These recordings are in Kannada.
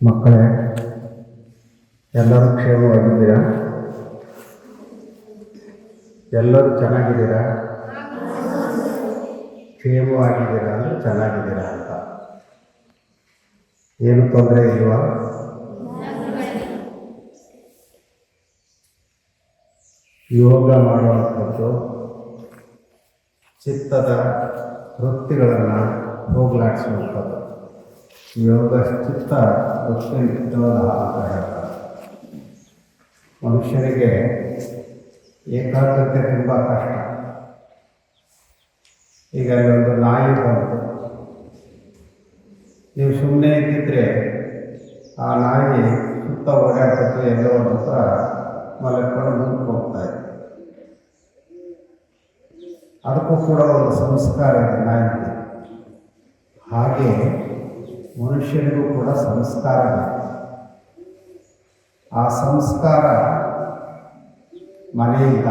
ಮಕ್ಕಳೇ, ಎಲ್ಲರೂ ಕ್ಷೇಮವಾಗಿದ್ದೀರಾ? ಎಲ್ಲರೂ ಚೆನ್ನಾಗಿದ್ದೀರಾ? ಕ್ಷೇಮವಾಗಿದ್ದೀರಾ ಅಂದರೆ ಚೆನ್ನಾಗಿದ್ದೀರಾ ಅಂತ. ಏನು ತೊಂದರೆ ಇಲ್ವಾ? ಯೋಗ ಮಾಡುವಂಥದ್ದು ಚಿತ್ತದ ವೃತ್ತಿಗಳನ್ನು ಹೋಗಲಾಡಿಸುವಂಥದ್ದು. ಯೋಗ ಚಿತ್ತ ವೃತ್ತಿ ನಿತ್ಯವಾದ ಅಂತ ಮನುಷ್ಯನಿಗೆ ಏಕಾಗ್ರತೆ ತುಂಬ ಕಷ್ಟ ಈಗ ಒಂದು ನಾಯಿ ಬಂತು ನೀವು ಸುಮ್ಮನೆ ಇದ್ದಿದ್ರೆ ಆ ನಾಯಿ ಸುತ್ತ ಓಡಾಡ್ಬಿಟ್ಟು ಎಲ್ಲೋ ಒಂದು ಹತ್ರ ಮಲಕೊಂಡು ಮುಂದೆ ಹೋಗ್ತಾ ಇದೆ ಅದಕ್ಕೂ ಕೂಡ ಒಂದು ಸಂಸ್ಕಾರ ಇದೆ ನಾಯಿಗೆ ಹಾಗೆ ಮನುಷ್ಯನಿಗೂ ಕೂಡ ಸಂಸ್ಕಾರ ಆ ಸಂಸ್ಕಾರ ಮನೆಯಿಂದ,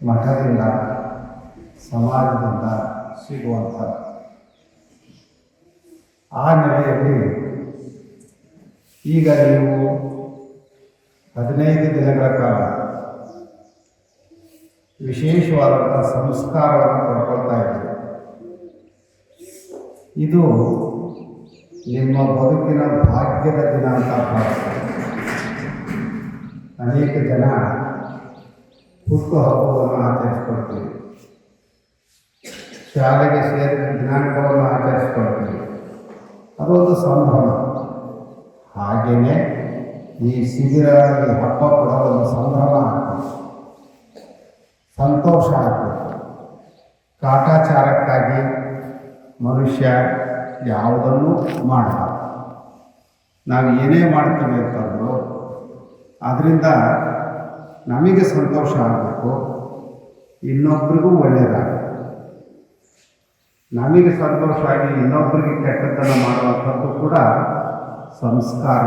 ಮಠದಿಂದ, ಸಮಾಜದಿಂದ ಸಿಗುವಂಥ ಆ ನೆಲೆಯಲ್ಲಿ ಈಗ ನೀವು ಹದಿನೈದು ದಿನಗಳ ಕಾಲ ವಿಶೇಷವಾದಂಥ ಸಂಸ್ಕಾರವನ್ನು ಪಡ್ಕೊಳ್ತಾ ಇದ್ದೀರಿ. ಇದು ನಿಮ್ಮ ಬದುಕಿನ ಭಾಗ್ಯದ ದಿನ ಅಂತ ಅನೇಕ ಜನ ಹುಟ್ಟು ಹಬ್ಬವನ್ನು ಆಚರಿಸ್ಕೊಳ್ತೀವಿ ಶಾಲೆಗೆ ಸೇರಿದ ದಿನಾಂಕವನ್ನು ಆಚರಿಸ್ಕೊಳ್ತೀವಿ ಅದೊಂದು ಸಂಭ್ರಮ. ಹಾಗೆಯೇ ಈ ಶಿಬಿರ ಹಬ್ಬ ಕೂಡ ಒಂದು ಸಂಭ್ರಮ ಆಗ್ತದೆ. ಸಂತೋಷ ಆಗ್ತದೆ. ಕಾಟಾಚಾರಕ್ಕಾಗಿ ಮನುಷ್ಯ ಯಾವುದನ್ನು ಮಾಡಬಾರ್ದು. ನಾವು ಏನೇ ಮಾಡ್ತೀವಿ ಅಂತಂದ್ರು ಅದರಿಂದ ನಮಗೆ ಸಂತೋಷ ಆಗಬೇಕು, ಇನ್ನೊಬ್ರಿಗೂ ಒಳ್ಳೆಯದಾಗಬೇಕು ನಮಗೆ ಸಂತೋಷ ಆಗಿ ಇನ್ನೊಬ್ಬರಿಗೆ ಕೆಟ್ಟದ್ದನ್ನು ಮಾಡುವಂಥದ್ದು ಕೂಡ ಸಂಸ್ಕಾರ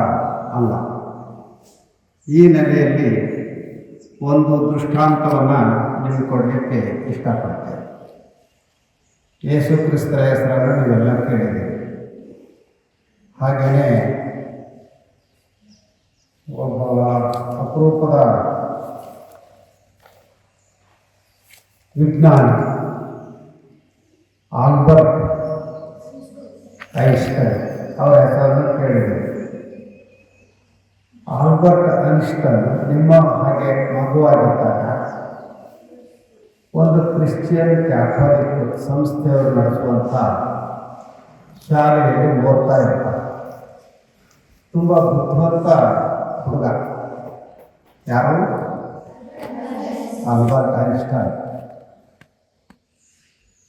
ಅಲ್ಲ. ಈ ನೆಲೆಯಲ್ಲಿ ಒಂದು ದೃಷ್ಟಾಂತವನ್ನು ನಿಮಗೆ ಕೊಡಲಿಕ್ಕೆ ಇಷ್ಟಪಡ್ತೇನೆ. ಯೇಸು ಕ್ರಿಸ್ತರ ಹೆಸರನ್ನು ನೀವೆಲ್ಲ ಕೇಳಿದ್ದೀರಿ. ಹಾಗೆಯೇ ಒಬ್ಬ ಅಪರೂಪದ ವಿಜ್ಞಾನಿ ಆಲ್ಬರ್ಟ್ ಐನ್ಸ್ಟೈನ್ ಅವರ ಹೆಸರನ್ನು ಕೇಳಿದೆ. ಆಲ್ಬರ್ಟ್ ಐನ್ಸ್ಟೈನ್ ನಿಮ್ಮ ಹಾಗೆ ಮಗುವಾಗಿದ್ದಾಗ ಒಂದು ಕ್ರಿಶ್ಚಿಯನ್ ಕ್ಯಾಥೋಲಿಕ್ ಸಂಸ್ಥೆಯವರು ನಡೆಸುವಂಥ ಶಾಲೆಯಲ್ಲಿ ಓದ್ತಾ ಇರ್ತಾರೆ ತುಂಬ ಬುದ್ಧಿವಂತ ಹುಡುಗ. ಯಾರು? ಅಲ್ಬರ್ಟ್ ಐನ್ಸ್ಟೈನ್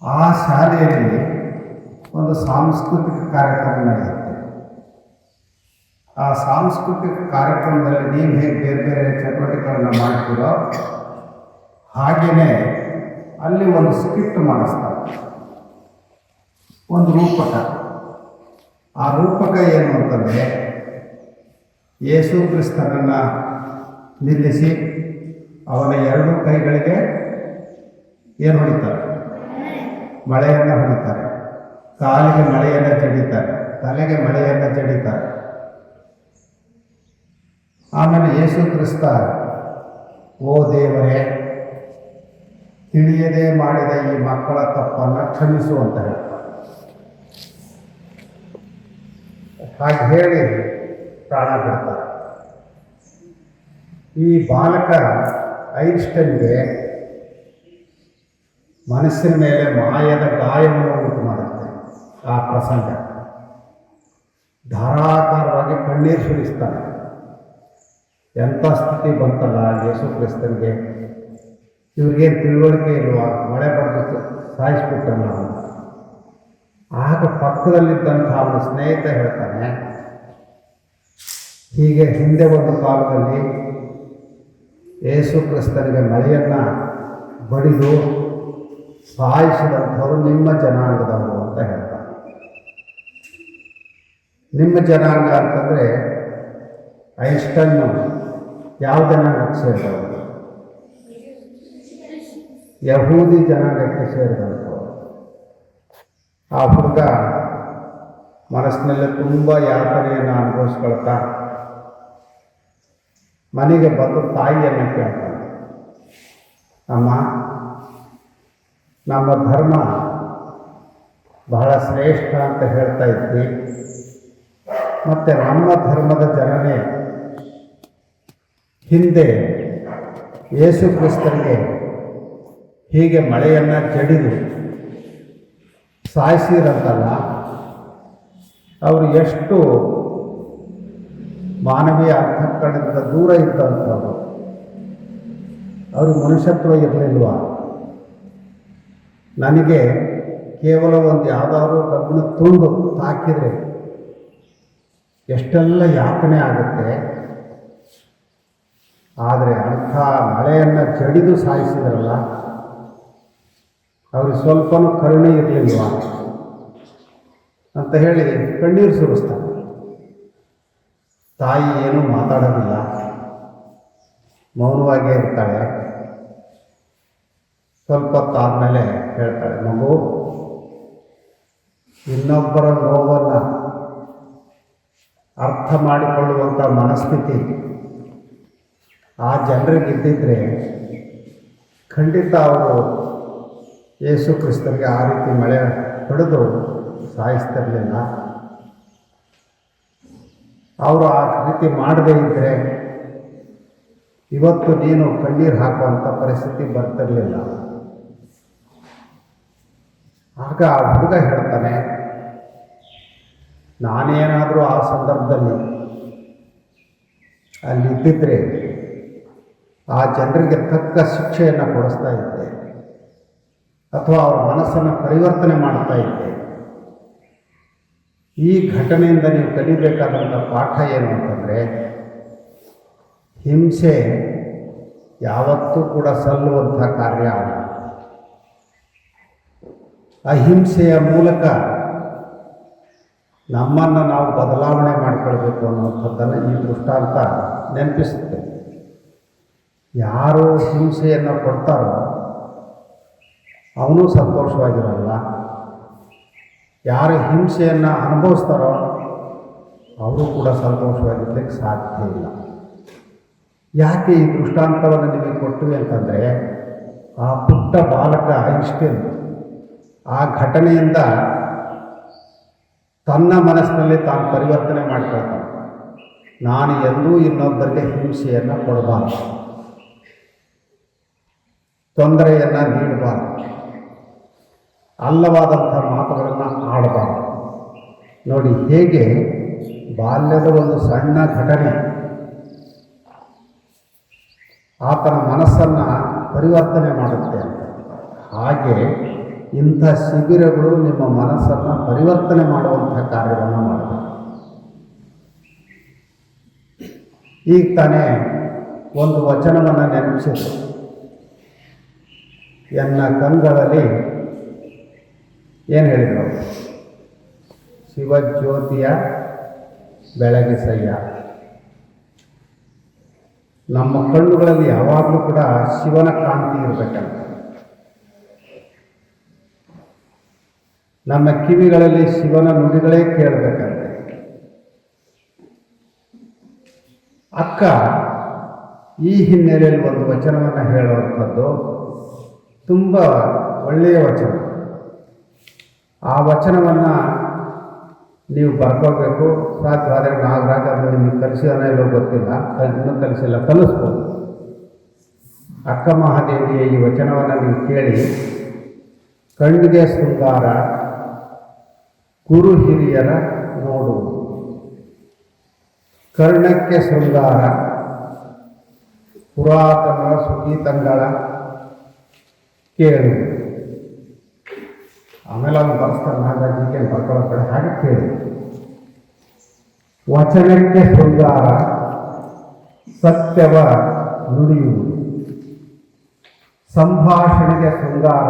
ಆ ಶಾಲೆಯಲ್ಲಿ ಒಂದು ಸಾಂಸ್ಕೃತಿಕ ಕಾರ್ಯಕ್ರಮ ನಡೆಯುತ್ತೆ. ಆ ಸಾಂಸ್ಕೃತಿಕ ಕಾರ್ಯಕ್ರಮದಲ್ಲಿ ನೀವು ಹೇಗೆ ಬೇರೆ ಬೇರೆ ಚಟುವಟಿಕೆಗಳನ್ನು ಮಾಡ್ತೀರೋ ಹಾಗೆಯೇ ಅಲ್ಲಿ ಒಂದು ಸ್ಕ್ರಿಪ್ಟ್ ಮಾಡಿಸ್ತಾರೆ. ಒಂದು ರೂಪಕ. ಆ ರೂಪಕ ಏನು ಅಂತಂದರೆ ಯೇಸು ಕ್ರಿಸ್ತನನ್ನು ನಿಲ್ಲಿಸಿ ಅವನ ಎರಡೂ ಕೈಗಳಿಗೆ ಏನು ಹೊಡಿತಾರೆ? ಮಳೆಯನ್ನು ಹೊಡಿತಾರೆ. ಕಾಲಿಗೆ ಮಳೆಯನ್ನು ಜಡಿತಾರೆ ತಲೆಗೆ ಮಳೆಯನ್ನು ಜಡಿತಾರೆ ಆಮೇಲೆ ಯೇಸು ಕ್ರಿಸ್ತ, ಓ ದೇವರೇ, ತಿಳಿಯದೆ ಮಾಡಿದ ಈ ಮಕ್ಕಳ ತಪ್ಪನ್ನು ಕ್ಷಮಿಸು ಅಂತ ಹೇಳ್ತಾರೆ ಹಾಗೆ ಹೇಳಿ ಪ್ರಾಣ ಬಿಡ್ತಾರೆ ಈ ಬಾಲಕ ಐನ್ಸ್ಟೈನ್ಗೆ ಮನಸ್ಸಿನ ಮೇಲೆ ಮಾಯದ ಗಾಯವನ್ನು ಉಂಟು ಮಾಡುತ್ತೆ ಆ ಪ್ರಸಂಗ. ಧಾರಾಕಾರವಾಗಿ ಕಣ್ಣೀರು ಸುರಿಸ್ತಾನೆ. ಎಂಥ ಸ್ಥಿತಿ ಬಂತಲ್ಲ ಯೇಸು ಕ್ರಿಸ್ತನಿಗೆ? ಇವ್ರಿಗೇನು ತಿಳುವಳಿಕೆ ಇಲ್ವಾ? ಮಳೆ ಬರೆದು ಸಾಯಿಸ್ಬಿಟ್ಟಲ್ಲ ಆಗ ಪಕ್ಕದಲ್ಲಿದ್ದಂಥ ಅವನ ಸ್ನೇಹಿತ ಹೇಳ್ತಾನೆ ಹೀಗೆ ಹಿಂದೆ ಒಂದು ಕಾಲದಲ್ಲಿ ಯೇಸು ಕ್ರಿಸ್ತನಿಗೆ ಮಳೆಯನ್ನು ಬಡಿದು ಸಾಯಿಸಿದಂಥವರು ನಿಮ್ಮ ಜನಾಂಗದವರು ಅಂತ ಹೇಳ್ತಾರೆ. ನಿಮ್ಮ ಜನಾಂಗ ಅಂತಂದರೆ ಐನ್ಸ್ಟೈನ್ ಯಾವ ಜನಾಂಗಕ್ಕೆ ಸೇರಿದವರು? ಯಹೂದಿ ಜನಾಂಗಕ್ಕೆ ಸೇರಿದಂಥವ್ರು. ಆ ಹುಡುಗ ಮನಸ್ಸಿನಲ್ಲಿ ತುಂಬ ಯಾತನೆಯನ್ನು ಅನುಭವಿಸ್ಕೊಳ್ತಾ ಮನೆಗೆ ಬಂದು ತಾಯಿಯನ್ನು ಕೇಳ್ತಾನೆ ಅಮ್ಮ, ನಮ್ಮ ಧರ್ಮ ಬಹಳ ಶ್ರೇಷ್ಠ ಅಂತ ಹೇಳ್ತಾ ಇದ್ವಿ. ಮತ್ತು ನಮ್ಮ ಧರ್ಮದ ಜನನೇ ಹಿಂದೆ ಯೇಸು ಕ್ರಿಸ್ತನಿಗೆ ಹೀಗೆ ಮಳೆಯನ್ನು ಜಡಿದು ಸಾಯಿಸಿರಂತಲ್ಲ ಅವರು ಎಷ್ಟು ಮಾನವೀಯ ಅಂತಃಕರಣದಿಂದ ದೂರ ಇದ್ದಂಥವ್ರು. ಅವರು ಮನುಷ್ಯತ್ವ ಇರಲಿಲ್ವ? ನನಗೆ ಕೇವಲ ಒಂದು ಯಾವುದಾದ್ರು ಕಬ್ಬಿಣ ತುಂಡು ಹಾಕಿದರೆ ಎಷ್ಟೆಲ್ಲ ಯಾತನೆ ಆಗುತ್ತೆ. ಆದರೆ ಅಂಥ ಮಳೆಯನ್ನು ಜಡಿದು ಸಾಯಿಸಿದ್ರಲ್ಲ, ಅವ್ರಿಗೆ ಸ್ವಲ್ಪನೂ ಕರುಣೆ ಇರಲಿಲ್ವ? ಅಂತ ಹೇಳಿ ಕಣ್ಣೀರು ಸುರಿಸ್ತಾರೆ. ತಾಯಿ ಏನೂ ಮಾತಾಡೋದಿಲ್ಲ. ಮೌನವಾಗೇ ಇರ್ತಾಳೆ. ಸ್ವಲ್ಪ ಹೊತ್ತಾದಮೇಲೆ ಹೇಳ್ತಾಳೆ, ಮಗು, ಇನ್ನೊಬ್ಬರ ನೋವನ್ನು ಅರ್ಥ ಮಾಡಿಕೊಳ್ಳುವಂಥ ಮನಸ್ಥಿತಿ ಆ ಜನರಿಗೆ ಇದ್ದಿದ್ರೆ ಖಂಡಿತ ಅವರು ಯೇಸು ಕ್ರಿಸ್ತರಿಗೆ ಆ ರೀತಿ ಮಳೆ ಹೊಡೆದು ಸಾಯಿಸ್ತಿರಲಿಲ್ಲ. ಅವರು ಆ ರೀತಿ ಮಾಡದೇ ಇದ್ದರೆ ಇವತ್ತು ನೀನು ಕಣ್ಣೀರು ಹಾಕುವಂಥ ಪರಿಸ್ಥಿತಿ ಬರ್ತಿರಲಿಲ್ಲ. ಆಗ ಆ ಹುಡುಗ ಹೇಳ್ತಾನೆ, ನಾನೇನಾದರೂ ಆ ಸಂದರ್ಭದಲ್ಲಿ ಅಲ್ಲಿ ಅಲ್ಲಿದ್ದಿದ್ರೆ ಆ ಜನರಿಗೆ ತಕ್ಕ ಶಿಕ್ಷೆಯನ್ನು ಕೊಡಿಸ್ತಾ ಇದ್ದೆ, ಅಥವಾ ಅವ್ರ ಮನಸ್ಸನ್ನು ಪರಿವರ್ತನೆ ಮಾಡ್ತಾ ಇದ್ದೆ. ಈ ಘಟನೆಯಿಂದ ನೀವು ಕಲಿಬೇಕಾದಂಥ ಪಾಠ ಏನು ಅಂತಂದರೆ, ಹಿಂಸೆ ಯಾವತ್ತೂ ಕೂಡ ಸಲ್ಲುವಂಥ ಕಾರ್ಯ ಅಲ್ಲ. ಅಹಿಂಸೆಯ ಮೂಲಕ ನಮ್ಮನ್ನು ನಾವು ಬದಲಾವಣೆ ಮಾಡಿಕೊಳ್ಬೇಕು ಅನ್ನುವಂಥದ್ದನ್ನು ಈ ದೃಷ್ಟಾಂತ ನೆನಪಿಸುತ್ತೆ. ಯಾರು ಹಿಂಸೆಯನ್ನು ಕೊಡ್ತಾರೋ, ಅವನು ಸಂತೋಷವಾಗಿರಲ್ಲ. ಯಾರು ಹಿಂಸೆಯನ್ನು ಅನುಭವಿಸ್ತಾರೋ ಅವರು ಕೂಡ ಸಂತೋಷವಾಗಿರ್ಲಿಕ್ಕೆ ಸಾಧ್ಯ ಇಲ್ಲ. ಯಾಕೆ ಈ ದೃಷ್ಟಾಂತವನ್ನು ನಿಮಗೆ ಕೊಟ್ಟಿವೆ ಅಂತಂದರೆ, ಆ ಪುಟ್ಟ ಬಾಲಕ ಇಷ್ಟೇ ಆ ಘಟನೆಯಿಂದ ತನ್ನ ಮನಸ್ಸಿನಲ್ಲಿ ತಾನು ಪರಿವರ್ತನೆ ಮಾಡ್ಕೊಳ್ತಾನೆ. ನಾನು ಎಂದೂ ಇನ್ನೊಬ್ಬರಿಗೆ ಹಿಂಸೆಯನ್ನು ಕೊಡಬಾರ್ದು. ತೊಂದರೆಯನ್ನು ನೀಡಬಾರ್ದು. ಅಲ್ಲವಾದಂಥ ಆಡಬಾರದು ನೋಡಿ, ಹೇಗೆ ಬಾಲ್ಯದ ಒಂದು ಸಣ್ಣ ಘಟನೆ ಆತನ ಮನಸ್ಸನ್ನು ಪರಿವರ್ತನೆ ಮಾಡುತ್ತೆ ಹಾಗೆ ಇಂಥ ಶಿಬಿರಗಳು ನಿಮ್ಮ ಮನಸ್ಸನ್ನು ಪರಿವರ್ತನೆ ಮಾಡುವಂಥ ಕಾರ್ಯವನ್ನು ಮಾಡಬೇಕು ಈಗ ತಾನೇ ಒಂದು ವಚನವನ್ನು ನೆನಪಿಸಿತು ಎನ್ನ ಕಂಗಳಲ್ಲಿ ಏನು ಹೇಳಿದರು? ಶಿವಜ್ಯೋತಿಯ ಬೆಳಗಿಸಯ್ಯ ನಮ್ಮ ಕಣ್ಣುಗಳಲ್ಲಿ ಯಾವಾಗಲೂ ಕೂಡ ಶಿವನ ಕಾಂತಿ ಇರಬೇಕಂತ ನಮ್ಮ ಕಿವಿಗಳಲ್ಲಿ ಶಿವನ ನುಡಿಗಳೇ ಕೇಳಬೇಕಂತೆ. ಅಕ್ಕ, ಈ ಹಿನ್ನೆಲೆಯಲ್ಲಿ ಒಂದು ವಚನವನ್ನು ಹೇಳುವಂಥದ್ದು ತುಂಬ ಒಳ್ಳೆಯ ವಚನ. ಆ ವಚನವನ್ನು ನೀವು ಬರ್ಕೋಬೇಕು ಸಾಧ್ಯವಾದರೆ ನಾಗರಾಜ ಅದು ನಿಮಗೆ ಕಲಿಸಿದಾನೆ ಇಲ್ಲೋ ಗೊತ್ತಿಲ್ಲ. ಇನ್ನೂ ಕಲಿಸಿಲ್ಲ ಕಲಿಸ್ಬೋದು ಅಕ್ಕ ಮಹಾದೇವಿಯ ಈ ವಚನವನ್ನು ನೀವು ಕೇಳಿ, ಕಣ್ಣಿಗೆ ಶೃಂಗಾರ ಗುರು ಹಿರಿಯರ ನೋಡು. ಕರ್ಣಕ್ಕೆ ಶೃಂಗಾರ, ಪುರಾತನ ಸುಗೀತಂಗಳ ಕೇಳು. ಆಮೇಲೆ ಅವನು ಬರ್ಸ್ತಾನೆ ಬರ್ಕೊಳ್ಳೋ ಕಡೆ ಹಾಗೆ ಕೇಳಿ. ವಚನಕ್ಕೆ ಶೃಂಗಾರ ಸತ್ಯವ ನುಡಿಯುವುದು. ಸಂಭಾಷಣೆಗೆ ಶೃಂಗಾರ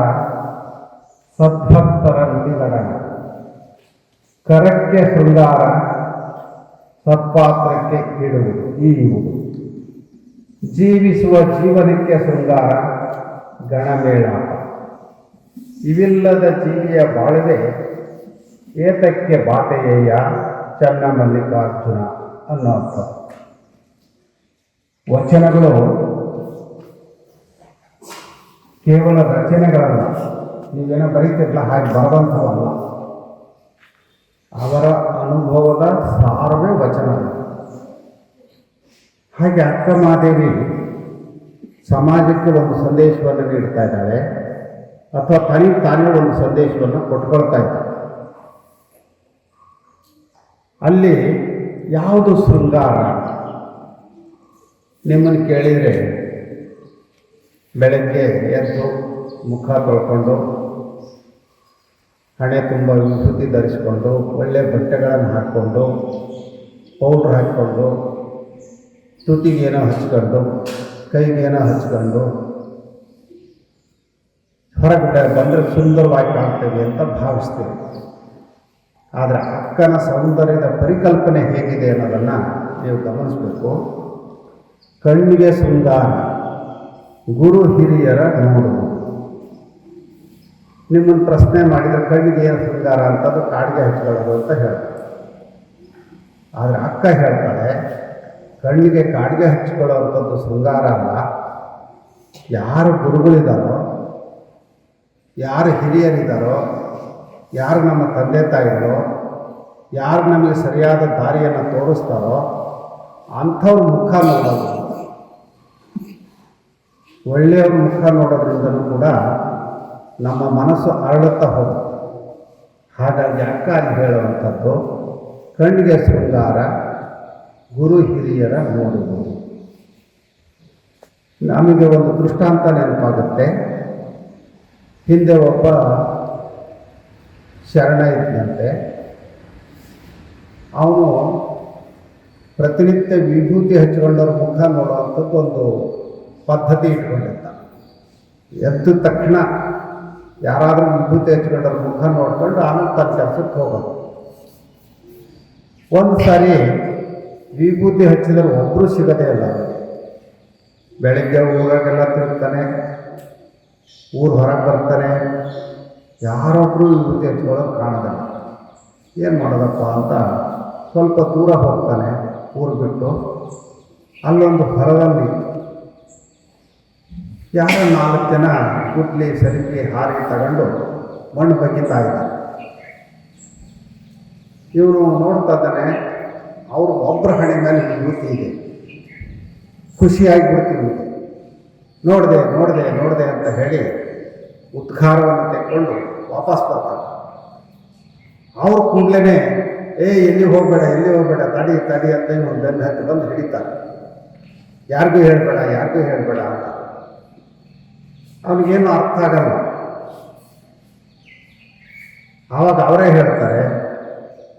ಸದ್ಭಕ್ತರ ನುಡಿಗಡಣ ಕರಕ್ಕೆ ಶೃಂಗಾರ ಸತ್ಪಾತ್ರಕ್ಕೆ ಇಡುವುದು ಈಯುವುದು ಜೀವಿಸುವ ಜೀವನಕ್ಕೆ ಶೃಂಗಾರ ಗಣಮೇಳಾಪ ಇವಿಲ್ಲದ ಜೀವಿಯ ಬಾಳವೆ ಏತಕ್ಕೆ ಬಾತೆಯಯ್ಯ ಚನ್ನ ಮಲ್ಲಿಕಾರ್ಜುನ ಅನ್ನೋ ಅರ್ಥ. ವಚನಗಳು ಕೇವಲ ರಚನೆಗಳಲ್ಲ. ನೀವೇನೋ ಬರೀತಿರಲ್ಲ ಹಾಗೆ ಬರದಂಥವಲ್ಲ ಅವರ ಅನುಭವದ ಸಾರವೇ ವಚನ. ಹಾಗೆ ಅಕ್ಕ ಮಾದೇವಿ ಸಮಾಜಕ್ಕೆ ಒಂದು ಸಂದೇಶವನ್ನು ನೀಡ್ತಾ ಇದ್ದಾಳೆ. ಅಥವಾ ತನಿಗೆ ತಾನೇ ಒಂದು ಸಂದೇಶವನ್ನು ಕೊಟ್ಕೊಳ್ತಾ ಇದ್ದ ಅಲ್ಲಿ ಯಾವುದು ಶೃಂಗಾರ? ನಿಮ್ಮನ್ನು ಕೇಳಿದರೆ ಬೆಳಗ್ಗೆ ಎದ್ದು ಮುಖ ತೊಳ್ಕೊಂಡು, ಹಣೆ ತುಂಬ ವಿಭೂತಿ ಧರಿಸ್ಕೊಂಡು ಒಳ್ಳೆಯ ಬಟ್ಟೆಗಳನ್ನು ಹಾಕ್ಕೊಂಡು ಪೌಡ್ರ್ ಹಾಕ್ಕೊಂಡು ತುಟಿಗೇನೋ ಹಚ್ಕೊಂಡು, ಕೈಗೇನೋ ಹಚ್ಕೊಂಡು ಹೊರಗಡೆ ಬಂದರೆ ಸುಂದರವಾಗಿ ಕಾಣ್ತೇವೆ ಅಂತ ಭಾವಿಸ್ತೇವೆ. ಆದರೆ ಅಕ್ಕನ ಸೌಂದರ್ಯದ ಪರಿಕಲ್ಪನೆ ಹೇಗಿದೆ ಅನ್ನೋದನ್ನು ನೀವು ಗಮನಿಸಬೇಕು. ಕಣ್ಣಿಗೆ ಸುಂದರ, ಗುರು ಹಿರಿಯರ ನೋಡುವುದು ನಿಮ್ಮನ್ನು ಪ್ರಶ್ನೆ ಮಾಡಿದರೆ ಕಣ್ಣಿಗೆ ಏನು ಶೃಂಗಾರ ಅಂತದ್ದು ಕಾಡಿಗೆ ಹಚ್ಕೊಳ್ಳೋದು ಅಂತ ಹೇಳ್ತಾರೆ. ಆದರೆ ಅಕ್ಕ ಹೇಳ್ತಾಳೆ, ಕಣ್ಣಿಗೆ ಕಾಡಿಗೆ ಹಚ್ಕೊಳ್ಳೋ ಅಂಥದ್ದು ಶೃಂಗಾರ ಅಲ್ಲ. ಯಾರು ಗುರುಗಳಿದ್ದಾರೋ ಯಾರು ಹಿರಿಯರಿದ್ದಾರೋ, ಯಾರು ನಮ್ಮ ತಂದೆ ತಾಯಿಗಳು, ಯಾರು ನಮಗೆ ಸರಿಯಾದ ದಾರಿಯನ್ನು ತೋರಿಸ್ತಾರೋ, ಅಂಥವ್ರ ಮುಖ ನೋಡೋದು. ಒಳ್ಳೆಯವ್ರ ಮುಖ ನೋಡೋದ್ರಿಂದಲೂ ಕೂಡ ನಮ್ಮ ಮನಸ್ಸು ಅರಳುತ್ತಾ ಹೋಗುತ್ತೆ. ಹಾಗಾಗಿ ಅಕ್ಕ ಅಲ್ಲಿ ಹೇಳುವಂಥದ್ದು, ಕಣ್ಣಿಗೆ ಶೃಂಗಾರ, ಗುರು ಹಿರಿಯರ ನೋಡುವುದು. ನಮಗೆ ಒಂದು ದೃಷ್ಟಾಂತ ನೆನಪಾಗುತ್ತೆ. ಹಿಂದೆ ಒಬ್ಬ ಶರಣ ಇದ್ದಂತೆ ಅವನು ಪ್ರತಿನಿತ್ಯ ವಿಭೂತಿ ಹಚ್ಚಿಕೊಂಡವ್ರ ಮುಖ ನೋಡುವಂಥದ್ದು ಒಂದು ಪದ್ಧತಿ ಇಟ್ಕೊಂಡಿದ್ದ. ಎದ್ದ ತಕ್ಷಣ ಯಾರಾದರೂ ವಿಭೂತಿ ಹಚ್ಕೊಂಡವ್ರ ಮುಖ ನೋಡ್ಕೊಂಡು ಆಮೇಲೆ ತನ್ನ ಕೆಲಸಕ್ಕೆ ಹೋಗೋದು. ಒಂದು ಸಾರಿ ವಿಭೂತಿ ಹಚ್ಚಿದ್ರೆ ಒಬ್ಬರು ಸಿಗದೇ ಇಲ್ಲ. ಬೆಳಿಗ್ಗೆ ಬೆಳಗ್ಗೆ ಊರಾಗೆಲ್ಲ ತಿರುಗ್ತಾನೆ ಊರು ಹೊರಗೆ ಬರ್ತಾನೆ. ಯಾರೊಬ್ಬರು ವಿಭೂತಿ ಎತ್ಕೊಳ್ಳೋದು ಕಾಣದ ಏನು ಮಾಡೋದಪ್ಪ ಅಂತ ಸ್ವಲ್ಪ ದೂರ ಹೋಗ್ತಾನೆ ಊರು ಬಿಟ್ಟು. ಅಲ್ಲೊಂದು ಹೊರದಲ್ಲಿ ಯಾರೋ ನಾಲ್ಕು ಜನ ಕುಟ್ಲಿ ಸರಿಕೆ ಹಾರಿ ತಗೊಂಡು ಮಣ್ಣು ಬಗ್ಗಿತಾ ಇದ್ದಾರೆ. ಇವನು ನೋಡ್ತಾ ಇದ್ದಾನೆ, ಅವರು ಒಬ್ಬರ ಹಣೆ ಮೇಲೆ ಇದೆ. ಖುಷಿಯಾಗಿಬಿಡ್ತೀವಿ ನೋಡಿದೆ ನೋಡಿದೆ ನೋಡಿದೆ ಅಂತ ಹೇಳಿ ಉದ್ಘಾರವನ್ನು ತೆಕ್ಕೊಂಡು ವಾಪಸ್ ಬರ್ತಾರೆ. ಅವ್ರ ಕೂಡಲೇ ಏ, ಎಲ್ಲಿ ಹೋಗಬೇಡ ಎಲ್ಲಿ ಹೋಗಬೇಡ, ತಡಿ ತಡಿ ಅಂತ ಒಂದು ಬೆನ್ನು ಹತ್ತಿ ಬಂದು ಹಿಡಿತಾರೆ. ಯಾರಿಗೂ ಹೇಳ್ಬೇಡ ಯಾರಿಗೂ ಹೇಳ್ಬೇಡ ಅಂತ. ಅವನಿಗೇನು ಅರ್ಥ ಆಗಲ್ಲ. ಆವಾಗ ಅವರೇ ಹೇಳ್ತಾರೆ,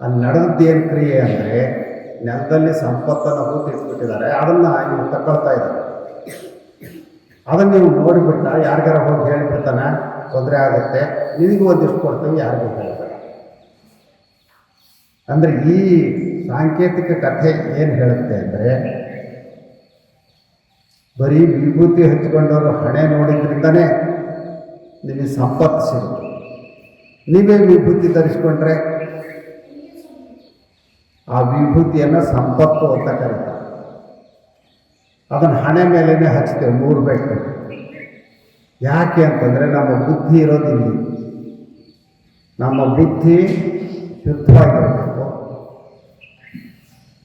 ಅಲ್ಲಿ ನಡೆದದ್ದೇನು ಕ್ರಿಯೆ ಅಂದರೆ ನೆಲದಲ್ಲಿ ಸಂಪತ್ತನ್ನು ಹೂತಿಟ್ಬಿಟ್ಟಿದ್ದಾರೆ ಅದನ್ನು ಇವ್ರು ತಗೊಳ್ತಾ ಇದ್ದಾರೆ. ಅದನ್ನು ನೀವು ನೋಡಿಬಿಟ್ಟ ಯಾರಿಗಾರ ಹೋಗಿ ಹೇಳಿಬಿಡ್ತಾನೆ ತೊಂದರೆ ಆಗುತ್ತೆ. ನಿನಗೂ ಒಂದಿಷ್ಟು ಕೊಡ್ತೀವಿ, ಯಾರಿಗೂ ಹೇಳ್ತಾರೆ ಅಂದರೆ ಈ ಸಾಂಕೇತಿಕ ಕಥೆ ಏನು ಹೇಳುತ್ತೆ ಅಂದರೆ, ಬರೀ ವಿಭೂತಿ ಹಚ್ಕೊಂಡವರು ಹಣೆ ನೋಡಿದ್ರಿಂದನೇ ನಿಮಗೆ ಸಂಪತ್ತು ಸಿಗುತ್ತೆ. ನೀವೇ ವಿಭೂತಿ ಧರಿಸ್ಕೊಂಡ್ರೆ, ಆ ವಿಭೂತಿಯನ್ನು ಸಂಪತ್ತು ಅಂತ ಕರೀತಾರೆ. ಅದನ್ನು ಹಣೆ ಮೇಲೇ ಹಚ್ತೇವೆ, ಮೂರು ಬೇಕು ಯಾಕೆ ಅಂತಂದರೆ ನಮ್ಮ ಬುದ್ಧಿ ಇರೋದಿಲ್ಲ. ನಮ್ಮ ಬುದ್ಧಿ ಶುದ್ಧವಾಗಿರಬೇಕು.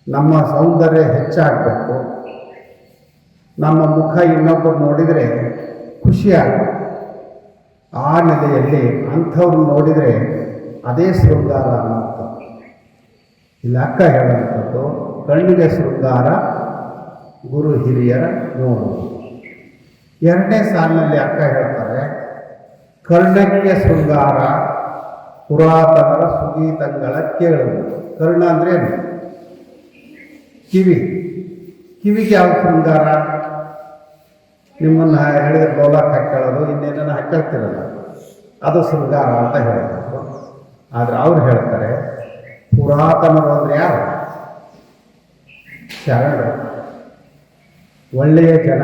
ನಮ್ಮ ಸೌಂದರ್ಯ ಹೆಚ್ಚಾಗಬೇಕು. ನಮ್ಮ ಮುಖ ಇನ್ನೊಬ್ಬರು ನೋಡಿದರೆ ಖುಷಿಯಾಗಬೇಕು ಆ ನೆಲೆಯಲ್ಲಿ ಅಂಥವ್ರು ನೋಡಿದರೆ ಅದೇ ಶೃಂಗಾರ ಅನ್ನೋಂಥದ್ದು ಇಲ್ಲಿ ಅಕ್ಕ ಹೇಳುವಂಥದ್ದು ಕಣ್ಣಿಗೆ ಶೃಂಗಾರ ಗುರು ಹಿರಿಯರ ನೋವು. ಎರಡನೇ ಸಾಲಿನಲ್ಲಿ ಅಕ್ಕ ಹೇಳ್ತಾರೆ, ಕರ್ಣಕ್ಕೆ ಶೃಂಗಾರ, ಪುರಾತನರ ಸುಗೀತಗಳ ಕೇಳುವುದು ಕರ್ಣ ಅಂದ್ರೆ ಕಿವಿ. ಕಿವಿಗೆ ಯಾವ ಶೃಂಗಾರ? ನಿಮ್ಮನ್ನು ಹೇಳಿದ್ರೆ ಲೋಲಾಕ್ ಹಾಕೊಳ್ಳೋದು ಇನ್ನೇನನ್ನ ಹಾಕಿರ್ತಿರಲ್ಲ ಅದು ಶೃಂಗಾರ ಅಂತ ಹೇಳ್ತಾರೆ. ಆದರೆ ಅವ್ರು ಹೇಳ್ತಾರೆ, ಪುರಾತನರು ಅಂದರೆ ಯಾರು? ಶರಣರು. ಒಳ್ಳೆಯ ಜನ,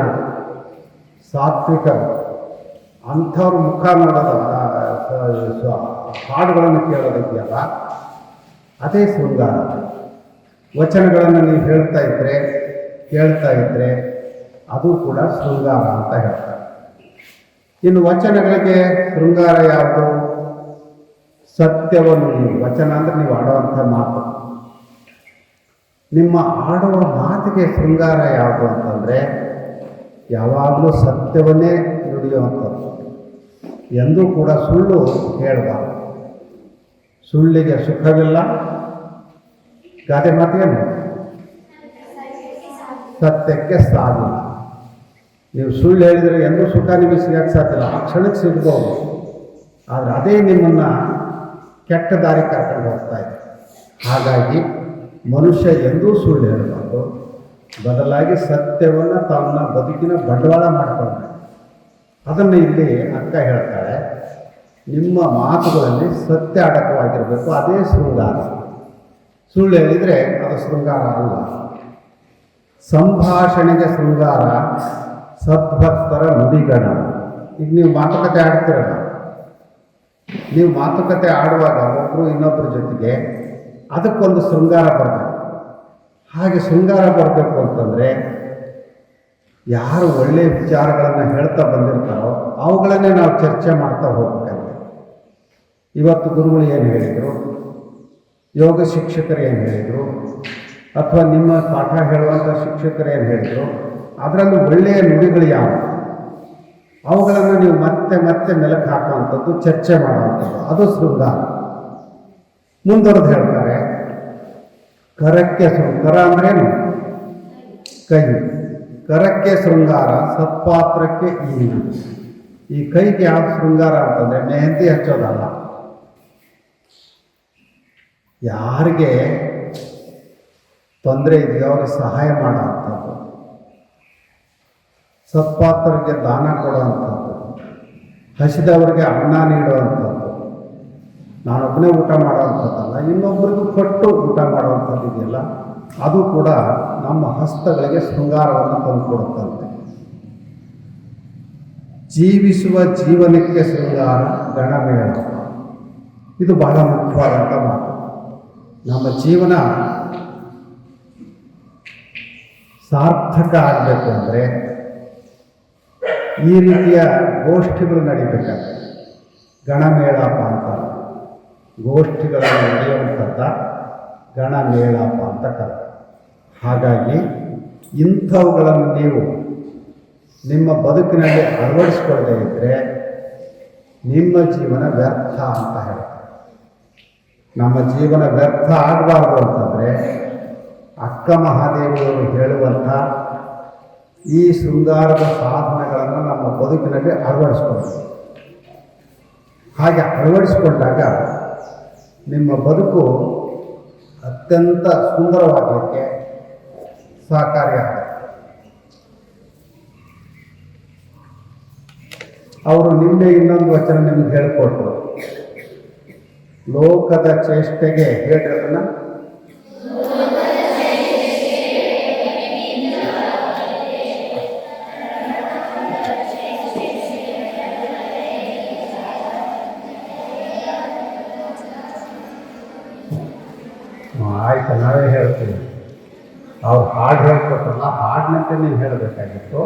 ಸಾತ್ವಿಕ ಅಂಥವ್ರ ಮುಖ ನೋಡೋದಲ್ಲ ಹಾಡುಗಳನ್ನು ಕೇಳೋದಿದೆಯಲ್ಲ, ಅದೇ ಶೃಂಗಾರ. ವಚನಗಳನ್ನು ನೀವು ಹೇಳ್ತಾ ಇದ್ರೆ, ಕೇಳ್ತಾ ಇದ್ರೆ, ಅದು ಕೂಡ ಶೃಂಗಾರ ಅಂತ ಹೇಳ್ತಾರೆ. ಇನ್ನು ವಚನಗಳಿಗೆ ಶೃಂಗಾರ ಯಾವುದು? ಸತ್ಯವನ್ನು ನೀವು ವಚನ ಅಂದರೆ ನೀವು ಆಡುವಂಥ ಮಾತು. ನಿಮ್ಮ ಆಡುವ ಮಾತಿಗೆ ಶೃಂಗಾರ ಯಾವುದು ಅಂತಂದರೆ ಯಾವಾಗಲೂ ಸತ್ಯವನ್ನೇ ನುಡಿಯುವಂಥದ್ದು. ಎಂದೂ ಕೂಡ ಸುಳ್ಳು ಹೇಳಬಾರ್ದು. ಸುಳ್ಳಿಗೆ ಸುಖವಿಲ್ಲ. ಗಾದೆ ಮಾತೇನು? ಸತ್ಯಕ್ಕೆ ಸಾಗಿಲ್ಲ ನೀವು ಸುಳ್ಳು ಹೇಳಿದರೆ ಎಂದೂ ಸುಖ ನಿಮಗೆ ಸಿಗಕ್ಕೆ ಸಾಧ್ಯಲ್ಲ ಆ ಕ್ಷಣಕ್ಕೆ ಸಿಗ್ಬೋದು. ಆದರೆ ಅದೇ ನಿಮ್ಮನ್ನು ಕೆಟ್ಟ ದಾರಿ ಕರ್ಕೊಂಡು ಹೋಗ್ತಾ ಇದೆ. ಹಾಗಾಗಿ ಮನುಷ್ಯ ಎಂದೂ ಸುಳ್ಳು ಹೇಳಬಾರ್ದು. ಬದಲಾಗಿ ಸತ್ಯವನ್ನು ತನ್ನ ಬದುಕಿನ ಬಂಡವಾಳ ಮಾಡಿಕೊಂಡ ಅದನ್ನು ಇಲ್ಲಿ ಅಕ್ಕ ಹೇಳ್ತಾಳೆ. ನಿಮ್ಮ ಮಾತುಗಳಲ್ಲಿ ಸತ್ಯ ಅಡಕವಾಗಿರಬೇಕು ಅದೇ ಶೃಂಗಾರ. ಸುಳ್ಳು ಹೇಳಿದರೆ ಅದು ಶೃಂಗಾರ ಅಲ್ಲ. ಸಂಭಾಷಣೆಗೆ ಶೃಂಗಾರ, ಸದ್ಭಕ್ತರ ನುಡಿಗಣ. ಈಗ ನೀವು ಮಾತುಕತೆ ಆಡ್ತಿರಲ್ಲ. ನೀವು ಮಾತುಕತೆ ಆಡುವಾಗ ಒಬ್ಬರು ಇನ್ನೊಬ್ಬರ ಜೊತೆಗೆ ಅದಕ್ಕೊಂದು ಶೃಂಗಾರ ಬರಬೇಕು. ಹಾಗೆ ಶೃಂಗಾರ ಬರಬೇಕು ಅಂತಂದರೆ ಯಾರು ಒಳ್ಳೆಯ ವಿಚಾರಗಳನ್ನು ಹೇಳ್ತಾ ಬಂದಿರ್ತಾರೋ ಅವುಗಳನ್ನೇ ನಾವು ಚರ್ಚೆ ಮಾಡ್ತಾ ಹೋಗ್ಬೇಕಂತೆ. ಇವತ್ತು ಗುರುಗಳು ಏನು ಹೇಳಿದರು? ಯೋಗ ಶಿಕ್ಷಕರು ಏನು ಹೇಳಿದರು? ಅಥವಾ ನಿಮ್ಮ ಪಾಠ ಹೇಳುವಂಥ ಶಿಕ್ಷಕರು ಏನು ಹೇಳಿದರು? ಅದರಲ್ಲಿ ಒಳ್ಳೆಯ ನುಡಿಗಳು ಯಾವುವು ಅವುಗಳನ್ನು ನೀವು ಮತ್ತೆ ಮತ್ತೆ ಮೆಲುಕು ಹಾಕುವಂಥದ್ದು ಚರ್ಚೆ ಮಾಡುವಂಥದ್ದು. ಅದು ಶೃಂಗಾರ. ಮುಂದುವರೆದು ಹೇಳ್ತಾರೆ ಕರಕ್ಕೆ ಕರ ಅಂದ್ರೇನು ಕೈ. ಕರಕ್ಕೆ ಶೃಂಗಾರ ಸತ್ಪಾತ್ರಕ್ಕೆ ಈನ. ಈ ಕೈಗೆ ಯಾವ್ದು ಶೃಂಗಾರ ಅಂತಂದರೆ ಮೆಹಂದಿ ಹಚ್ಚೋದಲ್ಲ. ಯಾರಿಗೆ ತೊಂದರೆ ಇದೆಯೋ ಅವ್ರಿಗೆ ಸಹಾಯ ಮಾಡುವಂಥದ್ದು. ಸತ್ಪಾತ್ರರಿಗೆ ದಾನ ಕೊಡೋವಂಥದ್ದು. ಹಸಿದವರಿಗೆ ಅನ್ನ ನೀಡುವಂಥದ್ದು. ನಾನೊಬ್ಬನೇ ಊಟ ಮಾಡೋವಂಥದ್ದಲ್ಲ, ಇನ್ನೊಬ್ಬರಿಗೂ ಕೊಟ್ಟು ಊಟ ಮಾಡುವಂಥದ್ದು ಇದೆಯಲ್ಲ, ಅದು ಕೂಡ ನಮ್ಮ ಹಸ್ತಗಳಿಗೆ ಶೃಂಗಾರವನ್ನು ತಂದುಕೊಡುತ್ತಂತೆ. ಜೀವಿಸುವ ಜೀವನಕ್ಕೆ ಶೃಂಗಾರ ಗಣಮೇಳ. ಇದು ಬಹಳ ಮುಖ್ಯವಾದಂಥ ಮಾತು. ನಮ್ಮ ಜೀವನ ಸಾರ್ಥಕ ಆಗಬೇಕು ಅಂದರೆ ಈ ರೀತಿಯ ಗೋಷ್ಠಿಗಳು ನಡಿಬೇಕಾಗ್ತದೆ. ಗಣಮೇಳಪ್ಪ ಅಂತಾರೆ. ಗೋಷ್ಠಿಗಳನ್ನು ನಡೆಯುವಂಥದ್ದ ಗಣಮೇಳಪ ಅಂತ ಕರೆ ಹಾಗಾಗಿ ಇಂಥವುಗಳನ್ನು ನೀವು ನಿಮ್ಮ ಬದುಕಿನಲ್ಲಿ ಅಳವಡಿಸ್ಕೊಳ್ಳದೇ ಇದ್ದರೆ ನಿಮ್ಮ ಜೀವನ ವ್ಯರ್ಥ ಅಂತ ಹೇಳ್ತಾರೆ. ನಮ್ಮ ಜೀವನ ವ್ಯರ್ಥ ಆಗಬಾರ್ದು ಅಂತಂದರೆ ಅಕ್ಕ ಮಹಾದೇವಿಯವರು ಹೇಳುವಂಥ ಈ ಶೃಂಗಾರದ ಸಾಧನಗಳನ್ನು ನಮ್ಮ ಬದುಕಿನಲ್ಲಿ ಅಳವಡಿಸ್ಕೊಳ್ತೀವಿ ಹಾಗೆ ಅಳವಡಿಸಿಕೊಂಡಾಗ ನಿಮ್ಮ ಬದುಕು ಅತ್ಯಂತ ಸುಂದರವಾಗಲಿಕ್ಕೆ ಸಹಕಾರಿಯಾಗುತ್ತೆ. ಅವರು ನಿನ್ನೆ ಇನ್ನೊಂದು ವಚನ ನಿಮ್ಗೆ ಹೇಳಿಕೊಟ್ರು. ಲೋಕದ ಚೇಷ್ಟೆಗೆ ಹೇಳ್ರಿ ಹಾಡಿನಂತೆ ನೀವು ಹೇಳಬೇಕಾಗಿತ್ತು,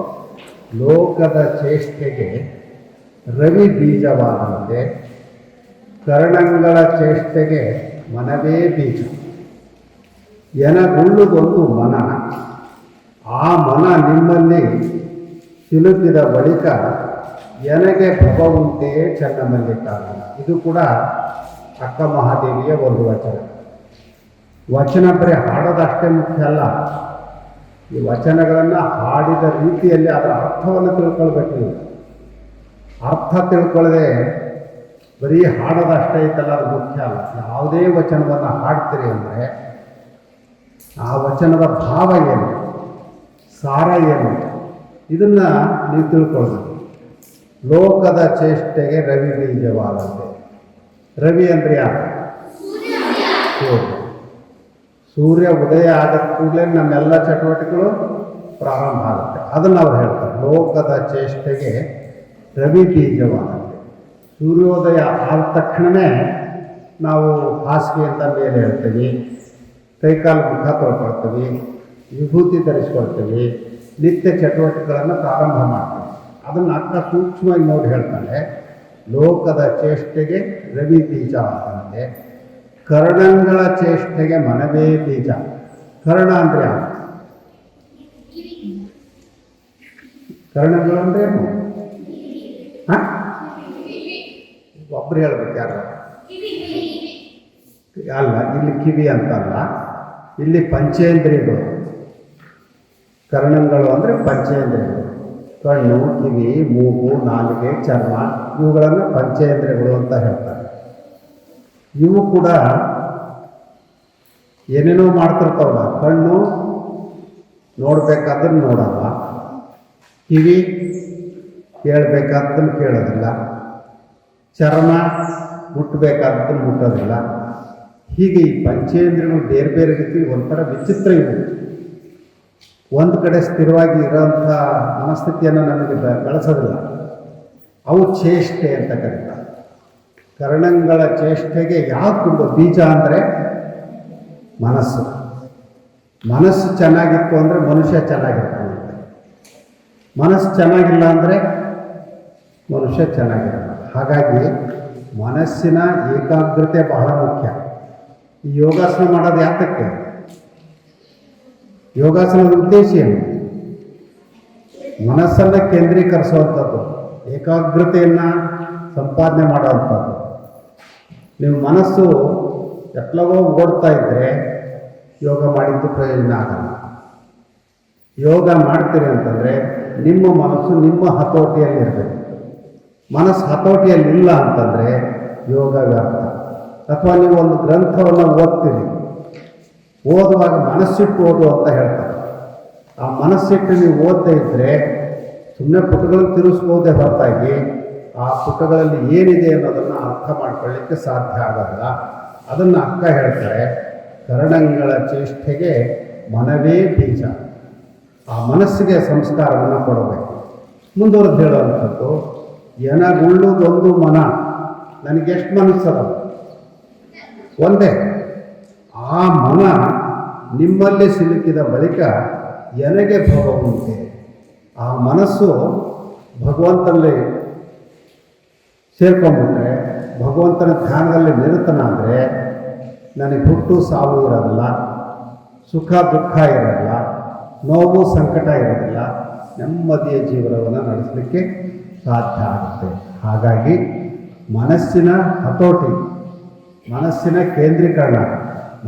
ಲೋಕದ ಚೇಷ್ಟೆಗೆ ರವಿ ಬೀಜವಾದಂತೆ ಕರ್ಣಂಗಳ ಚೇಷ್ಟೆಗೆ ಮನವೇ ಬೀಜ. ಎನಗುಳ್ಳುಗೊಂದು ಮನ, ಆ ಮನ ನಿಮ್ಮಲ್ಲಿ ಸಿಲುಕಿದ ಬಳಿಕ ಎನಗೆ ಭವ ಉಂಟೇ ಚನ್ನಮಲ್ಲಿಕಾರ್ಜುನ ಇದು ಕೂಡ ಅಕ್ಕ ಮಹಾದೇವಿಯ ಒಂದು ವಚನ. ವಚನ ಬರೀ ಹಾಡೋದಷ್ಟೇ ಮುಖ್ಯ ಅಲ್ಲ. ಈ ವಚನಗಳನ್ನು ಹಾಡಿದ ರೀತಿಯಲ್ಲಿ ಅದರ ಅರ್ಥವನ್ನು ತಿಳ್ಕೊಳ್ಬೇಕು ಅರ್ಥ ತಿಳ್ಕೊಳ್ಳದೆ ಬರೀ ಹಾಡೋದಷ್ಟೇ ಐತಲ್ಲ, ಅದು ಮುಖ್ಯ ಅಲ್ಲ. ಯಾವುದೇ ವಚನವನ್ನು ಹಾಡ್ತೀರಿ ಅಂದರೆ ಆ ವಚನದ ಭಾವ ಏನು? ಸಾರ ಏನು? ಇದನ್ನು ನೀವು ತಿಳ್ಕೊಳ್ಬೇಕು. ಲೋಕದ ಚೇಷ್ಟೆಗೆ ರವಿ ಬೀಜವಾದಂತೆ. ರವಿ ಅಂದ್ರೆ ಯಾರು? ಸೂರ್ಯ ಉದಯ ಆದ ಕೂಡಲೇ ನಮ್ಮೆಲ್ಲ ಚಟುವಟಿಕೆಗಳು ಪ್ರಾರಂಭ ಆಗುತ್ತೆ. ಅದನ್ನು ಅವ್ರು ಹೇಳ್ತಾರೆ. ಲೋಕದ ಚೇಷ್ಟೆಗೆ ರವಿ ಬೀಜವಾಗುತ್ತೆ ಸೂರ್ಯೋದಯ ಆದ ತಕ್ಷಣವೇ ನಾವು ಹಾಸಿಗೆಯಿಂದ ಮೇಲೆ ಹೇಳ್ತೀವಿ. ಕೈಕಾಲು ಮುಖ ತೊಳ್ಕೊಳ್ತೀವಿ. ವಿಭೂತಿ ಧರಿಸ್ಕೊಳ್ತೀವಿ. ನಿತ್ಯ ಚಟುವಟಿಕೆಗಳನ್ನು ಪ್ರಾರಂಭ ಮಾಡ್ತೀವಿ. ಅದನ್ನು ಅಕ್ಕ ಸೂಕ್ಷ್ಮವಾಗಿ ನೋಡಿ ಹೇಳ್ತಾಳೆ ಲೋಕದ ಚೇಷ್ಟೆಗೆ ರವಿ ಬೀಜ ಅಂತಂದೆ ಕರ್ಣಂಗಳ ಚೇಷ್ಟೆಗೆ ಮನವೇ ಬೀಜ. ಕರ್ಣ ಅಂದರೆ ಯಾವ ಕರ್ಣಗಳು ಅಂದರೆ ಒಬ್ರು ಹೇಳ್ಬೇಕು ಯಾರು? ಅಲ್ಲ, ಇಲ್ಲಿ ಕಿವಿ ಅಂತಲ್ಲ. ಇಲ್ಲಿ ಪಂಚೇಂದ್ರಿಯಗಳು. ಕರ್ಣಗಳು ಅಂದರೆ ಪಂಚೇಂದ್ರಿಯಗಳು. ಕಣ್ಣು, ಕಿವಿ, ಮೂಗು, ನಾಲಿಗೆ, ಚರ್ಮ, ಇವುಗಳನ್ನು ಪಂಚೇಂದ್ರಿಯಗಳು ಅಂತ ಹೇಳ್ತಾರೆ. ಇವು ಕೂಡ ಏನೇನೋ ಮಾಡ್ತಿರ್ತಾವಲ್ಲ, ಕಣ್ಣು ನೋಡ್ಬೇಕಾದ್ರೆ ನೋಡಲ್ಲ, ಕಿವಿ ಕೇಳಬೇಕಾದ್ದನ್ನು ಕೇಳೋದಿಲ್ಲ, ಚರ್ಮ ಮುಟ್ಟಬೇಕಾದ್ದನ್ನು ಮುಟ್ಟೋದಿಲ್ಲ. ಹೀಗೆ ಈ ಪಂಚೇಂದ್ರಿಯಗಳು ಬೇರೆ ಬೇರೆ ರೀತಿ ಒಂಥರ ವಿಚಿತ್ರ ಇವು. ಒಂದು ಕಡೆ ಸ್ಥಿರವಾಗಿ ಇರೋಂಥ ಮನಸ್ಥಿತಿಯನ್ನು ನಮಗೆ ಬೆಳೆಸೋದಿಲ್ಲ. ಅವು ಚೇಷ್ಟೆ ಅಂತ ಕರೀತಾರೆ. ಕರ್ಣಂಗಳ ಚೇಷ್ಟೆಗೆ ಯಾವುದು ಬೀಜ ಅಂದರೆ ಮನಸ್ಸು. ಮನಸ್ಸು ಚೆನ್ನಾಗಿತ್ತು ಅಂದರೆ ಮನುಷ್ಯ ಚೆನ್ನಾಗಿರ್ತಾನೆ. ಮನಸ್ಸು ಚೆನ್ನಾಗಿಲ್ಲ ಅಂದರೆ ಮನುಷ್ಯ ಚೆನ್ನಾಗಿರಲ್ಲ. ಹಾಗಾಗಿ ಮನಸ್ಸಿನ ಏಕಾಗ್ರತೆ ಬಹಳ ಮುಖ್ಯ. ಈ ಯೋಗಾಸನ ಮಾಡೋದು ಯಾತಕ್ಕೆ? ಯೋಗಾಸನದ ಉದ್ದೇಶ ಏನು? ಮನಸ್ಸನ್ನು ಕೇಂದ್ರೀಕರಿಸುವಂಥದ್ದು. ಏಕಾಗ್ರತೆಯನ್ನು ಸಂಪಾದನೆ ಮಾಡುವಂಥದ್ದು. ನೀವು ಮನಸ್ಸು ಎಟ್ಲವೋ ಓಡ್ತಾ ಇದ್ದರೆ ಯೋಗ ಮಾಡಿದ್ದು ಪ್ರಯೋಜನ ಆಗಲ್ಲ. ಯೋಗ ಮಾಡ್ತೀರಿ ಅಂತಂದರೆ ನಿಮ್ಮ ಮನಸ್ಸು ನಿಮ್ಮ ಹತೋಟಿಯಲ್ಲಿ ಇರಬೇಕು. ಮನಸ್ಸು ಹತೋಟಿಯಲ್ಲಿಲ್ಲ ಅಂತಂದರೆ ಯೋಗ ವ್ಯರ್ಥ. ಅಥವಾ ನೀವು ಒಂದು ಗ್ರಂಥವನ್ನು ಓದ್ತೀರಿ. ಓದುವಾಗ ಮನಸ್ಸಿಟ್ಟು ಓದು ಅಂತ ಹೇಳ್ತಾರೆ. ಆ ಮನಸ್ಸಿಟ್ಟು ನೀವು ಓದ್ತಾ ಇದ್ದರೆ ಸುಮ್ಮನೆ ಪುಟಗಳನ್ನು ತಿರುಗಿಸ್ಬೋದೇ ಹೊರತಾಗಿ ಆ ಪುಟಗಳಲ್ಲಿ ಏನಿದೆ ಅನ್ನೋದನ್ನು ಅರ್ಥ ಮಾಡ್ಕೊಳ್ಳಿಕ್ಕೆ ಸಾಧ್ಯ ಆಗೋಲ್ಲ. ಅದನ್ನು ಅಕ್ಕ ಹೇಳ್ತಾರೆ, ಕರಣಗಳ ಚೇಷ್ಟೆಗೆ ಮನವೇ ಬೀಜ. ಆ ಮನಸ್ಸಿಗೆ ಸಂಸ್ಕಾರವನ್ನು ಕೊಡಬೇಕು. ಮುಂದುವರೆದು ಹೇಳುವಂಥದ್ದು, ಎನಗುಳ್ಳುದೊಂದು ಮನ. ನನಗೆ ಎಷ್ಟು ಮನಸ್ಸದ? ಒಂದೇ, ಆ ಮನ ನಿಮ್ಮಲ್ಲಿ ಸಿಲುಕಿದ ಬಳಿಕ ಎನಗೆ ಉಂಟೆ. ಆ ಮನಸ್ಸು ಭಗವಂತನಲ್ಲಿ ಸೇರ್ಕೊಂಡ್ಬಿಟ್ರೆ ಭಗವಂತನ ಧ್ಯಾನದಲ್ಲಿ ನಿರತನಾದರೆ ನನಗೆ ಹುಟ್ಟು ಸಾವು ಇರೋದಿಲ್ಲ, ಸುಖ ದುಃಖ ಇರೋದಿಲ್ಲ, ನೋವು ಸಂಕಟ ಇರೋದಿಲ್ಲ, ನೆಮ್ಮದಿಯ ಜೀವನವನ್ನು ನಡೆಸಲಿಕ್ಕೆ ಸಾಧ್ಯ ಆಗುತ್ತೆ. ಹಾಗಾಗಿ ಮನಸ್ಸಿನ ಹತೋಟಿ, ಮನಸ್ಸಿನ ಕೇಂದ್ರೀಕರಣ,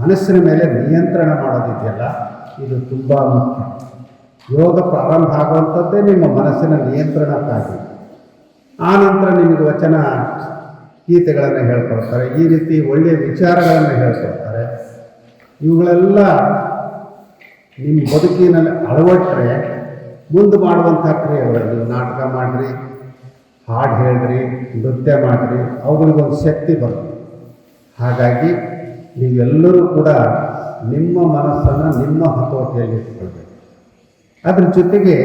ಮನಸ್ಸಿನ ಮೇಲೆ ನಿಯಂತ್ರಣ ಮಾಡೋದಿದೆಯಲ್ಲ, ಇದು ತುಂಬ ಮುಖ್ಯ. ಯೋಗ ಪ್ರಾರಂಭ ಆಗುವಂಥದ್ದೇ ನಿಮ್ಮ ಮನಸ್ಸಿನ ನಿಯಂತ್ರಣಕ್ಕಾಗಿ. ಆ ನಂತರ ನಿಮಗೆ ವಚನ ಗೀತೆಗಳನ್ನು ಹೇಳ್ಕೊಡ್ತಾರೆ, ಈ ರೀತಿ ಒಳ್ಳೆಯ ವಿಚಾರಗಳನ್ನು ಹೇಳ್ಕೊಡ್ತಾರೆ. ಇವುಗಳೆಲ್ಲ ನಿಮ್ಮ ಬದುಕಿನಲ್ಲಿ ಅಳವಟ್ಟರೆ ಮುಂದೆ ಮಾಡುವಂಥ ಕ್ರಿಯೆಗಳಲ್ಲಿ ನಾಟಕ ಮಾಡಿರಿ, ಹಾಡು ಹೇಳ್ರಿ, ನೃತ್ಯ ಮಾಡಿರಿ ಅವುಗಳಿಗೊಂದು ಶಕ್ತಿ ಬರುತ್ತೆ. ಹಾಗಾಗಿ ನೀವೆಲ್ಲರೂ ಕೂಡ ನಿಮ್ಮ ಮನಸ್ಸನ್ನು ನಿಮ್ಮ ಹತೋಟಿಯಲ್ಲಿ ಇಟ್ಕೊಳ್ಬೇಕು. ಅದ್ರ ಜೊತೆಗೆ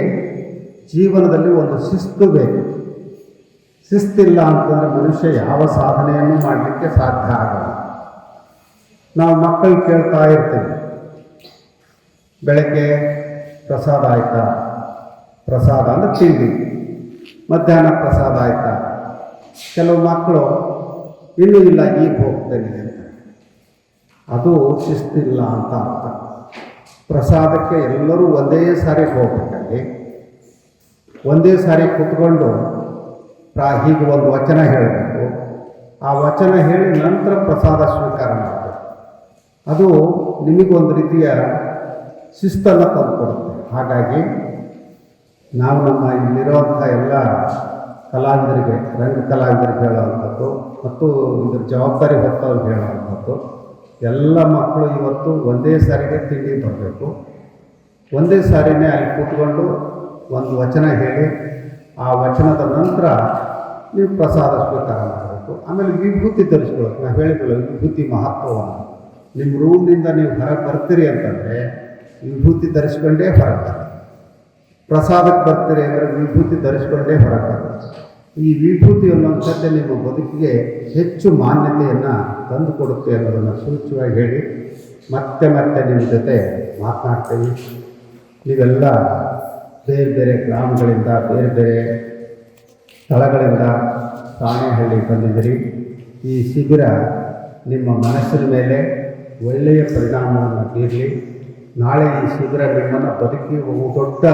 ಜೀವನದಲ್ಲಿ ಒಂದು ಶಿಸ್ತು ಬೇಕು. ಶಿಸ್ತಿಲ್ಲ ಅಂತಂದರೆ ಮನುಷ್ಯ ಯಾವ ಸಾಧನೆಯನ್ನು ಮಾಡಲಿಕ್ಕೆ ಸಾಧ್ಯ ಆಗಲ್ಲ. ನಾವು ಮಕ್ಕಳು ಕೇಳ್ತಾ ಇರ್ತೀವಿ. ಬೆಳಗ್ಗೆ ಪ್ರಸಾದ ಆಯ್ತಾ? ಪ್ರಸಾದ ಅಂದರೆ ತಿಂಡಿ. ಮಧ್ಯಾಹ್ನ ಪ್ರಸಾದ ಆಯ್ತಾ? ಕೆಲವು ಮಕ್ಕಳು, ಇನ್ನೂ ಇಲ್ಲ, ಈಗ ಹೋಗ್ತೇನೆ ಅಂತ. ಅದು ಶಿಸ್ತಿಲ್ಲ ಅಂತ ಅರ್ಥ. ಪ್ರಸಾದಕ್ಕೆ ಎಲ್ಲರೂ ಒಂದೇ ಸಾರಿ ಹೋಗ್ಬೇಕಲ್ಲಿ. ಒಂದೇ ಸಾರಿ ಕೂತ್ಕೊಂಡು ಪ್ರಾ ಹೀಗೆ ಒಂದು ವಚನ ಹೇಳಬೇಕು. ಆ ವಚನ ಹೇಳಿ ನಂತರ ಪ್ರಸಾದ ಸ್ವೀಕಾರ ಮಾಡಬೇಕು. ಅದು ನಿಮಗೊಂದು ರೀತಿಯ ಶಿಸ್ತನ್ನು ತಂದುಕೊಡುತ್ತೆ. ಹಾಗಾಗಿ ನಾವು ನಮ್ಮ ಇಲ್ಲಿರುವಂಥ ಎಲ್ಲ ಕಲಾವಿದರಿಗೆ, ರಂಗ ಕಲಾವಿದರಿಗೆ ಹೇಳುವಂಥದ್ದು ಮತ್ತು ಇದ್ರ ಜವಾಬ್ದಾರಿ ಹೊತ್ತವ್ರಿಗೆ ಹೇಳುವಂಥದ್ದು, ಎಲ್ಲ ಮಕ್ಕಳು ಇವತ್ತು ಒಂದೇ ಸಾರಿಗೆ ತಿಂಡಿ ಬರಬೇಕು. ಒಂದೇ ಸಾರಿನೇ ಅಲ್ಲಿ ಕೂತ್ಕೊಂಡು ಒಂದು ವಚನ ಹೇಳಿ, ಆ ವಚನದ ನಂತರ ನೀವು ಪ್ರಸಾದ ಸ್ವೀಕಾರ ಮಾಡಬೇಕು. ಆಮೇಲೆ ವಿಭೂತಿ ಧರಿಸ್ಕೊಳ್ಬೇಕು ನಾವು ಹೇಳಿದ್ರು ವಿಭೂತಿ ಮಹತ್ವವನ್ನು. ನಿಮ್ಮ ರೂಮ್ನಿಂದ ನೀವು ಹೊರಗೆ ಬರ್ತೀರಿ ಅಂತಂದರೆ ವಿಭೂತಿ ಧರಿಸ್ಕೊಂಡೇ ಹೊರಗೆ ಬರ್ತೀರಿ ಪ್ರಸಾದಕ್ಕೆ ಬರ್ತೀರಿ ಅಂದರೆ ವಿಭೂತಿ ಧರಿಸ್ಕೊಂಡೇ ಹೊರಗೆ ಬರ್ತೀರಿ ಈ ವಿಭೂತಿ ಅನ್ನುವಂಥದ್ದೇ ನಿಮ್ಮ ಬದುಕಿಗೆ ಹೆಚ್ಚು ಮಾನ್ಯತೆಯನ್ನು ತಂದುಕೊಡುತ್ತೆ ಅನ್ನೋದನ್ನು ಸೂಚ್ಯವಾಗಿ ಹೇಳಿ, ಮತ್ತೆ ಮತ್ತೆ ನಿಮ್ಮ ಜೊತೆ ಮಾತನಾಡ್ತೀವಿ ನೀವೆಲ್ಲ ಬೇರೆ ಬೇರೆ ಗ್ರಾಮಗಳಿಂದ, ಬೇರೆ ಬೇರೆ ಸ್ಥಳಗಳಿಂದ ಸಾಣೆಹಳ್ಳಿ ಬಂದಿದ್ದೀರಿ. ಈ ಶಿಬಿರ ನಿಮ್ಮ ಮನಸ್ಸಿನ ಮೇಲೆ ಒಳ್ಳೆಯ ಪರಿಣಾಮವನ್ನು ಬೀರಲಿ. ನಾಳೆ ಈ ಶಿಬಿರ ನಿಮ್ಮನ್ನು ಬದುಕಿ ದೊಡ್ಡ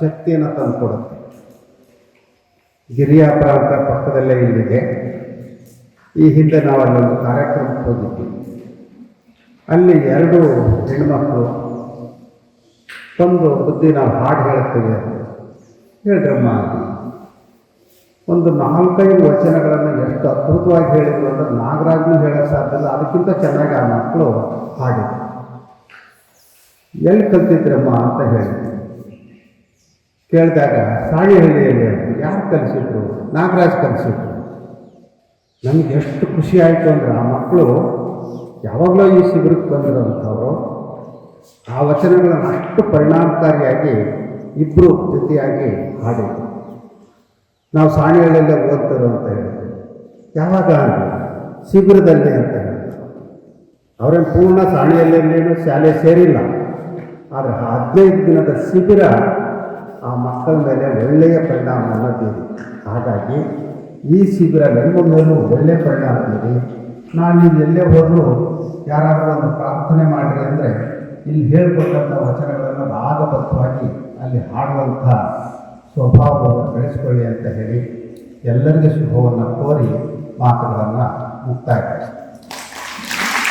ಶಕ್ತಿಯನ್ನು ತಂದುಕೊಡುತ್ತೆ. ಗಿರಿಯ ಪ್ರಾಂತ ಪಕ್ಕದಲ್ಲೇ ಇಲ್ಲಿದೆ. ಈ ಹಿಂದೆ ನಾವು ಅಲ್ಲೊಂದು ಕಾರ್ಯಕ್ರಮಕ್ಕೆ ಹೋಗಿದ್ವಿ. ಅಲ್ಲಿ ಎರಡು ಹೆಣ್ಮಕ್ಳು ತಂದು ಬುದ್ಧಿ ನಾವು ಹಾಡು ಹೇಳ್ತೀವಿ ಹೇಳ್ರಮ್ಮ ಅಂದ್ವಿ. ಒಂದು ನಾಲ್ಕೈದು ವಚನಗಳನ್ನು ಎಷ್ಟು ಅದ್ಭುತವಾಗಿ ಹೇಳಿದ್ರು ಅಂದ್ರೆ ನಾಗರಾಜ್ನು ಹೇಳೋಕ್ಕೆ ಸಾಧ್ಯ ಅದಕ್ಕಿಂತ ಚೆನ್ನಾಗಿ ಆ ಮಕ್ಕಳು ಹಾಡಿದ್ರು ಎಲ್ಲಿ ಕಲ್ತಿದ್ರಮ್ಮ ಅಂತ ಹೇಳಿ. ಕೇಳಿದಾಗ ಸಾಣಿಹಳ್ಳಿಯಲ್ಲಿ. ಯಾರು ಕಲಿಸಿದ್ರು? ನಾಗರಾಜ್ ಕಲಿಸಿದ್ರು. ನಮಗೆ ಎಷ್ಟು ಖುಷಿ ಆಯಿತು ಅಂದರೆ ಆ ಮಕ್ಕಳು ಯಾವಾಗಲೂ ಈ ಶಿಬಿರಕ್ಕೆ ಬಂದಿರೋಂಥವ್ರು, ಆ ವಚನಗಳನ್ನು ಅಷ್ಟು ಪರಿಣಾಮಕಾರಿಯಾಗಿ ಇಬ್ಬರು ಜೊತೆಯಾಗಿ ಹಾಡಿದ್ರು. ನಾವು ಸಾಣಿಗಳಲ್ಲೇ ಓದ್ತಾರೋ ಅಂತ ಹೇಳಿದ್ರು. ಯಾವಾಗ? ಶಿಬಿರದಲ್ಲಿ ಅಂತ ಹೇಳಿದ್ರು. ಅವರೇನು ಪೂರ್ಣ ಸಾಣಿಯಲ್ಲೇನು ಶಾಲೆ ಸೇರಿಲ್ಲ. ಆದರೆ ಹದಿನೈದು ದಿನದ ಶಿಬಿರ ಆ ಮಕ್ಕಳ ಮೇಲೆ ಒಳ್ಳೆಯ ಪರಿಣಾಮವನ್ನು ಬೀರಿ ಹಾಗಾಗಿ ಈ ಶಿಬಿರ ನಮ್ಮ ಮೇಲೂ ಒಳ್ಳೆಯ ಪರಿಣಾಮ ಬೀರಿ ನಾನು ನೀವು ಎಲ್ಲೇ ಹೋದರೂ ಯಾರಾದರೂ ಒಂದು ಪ್ರಾರ್ಥನೆ ಮಾಡಿರಿ ಅಂದರೆ ಇಲ್ಲಿ ಹೇಳ್ಕೊಟ್ಟಂಥ ವಚನಗಳನ್ನು ರಾಗಬದ್ಧವಾಗಿ ಅಲ್ಲಿ ಹಾಡುವಂಥ ಸ್ವಭಾವವನ್ನು ಬೆಳೆಸಿಕೊಳ್ಳಿ ಅಂತ ಹೇಳಿ ಎಲ್ಲರಿಗೂ ಶುಭವನ್ನು ಕೋರಿ ಮಾತುಗಳನ್ನು ಮುಕ್ತಾಯಗೊಳಿಸ್ತೀನಿ.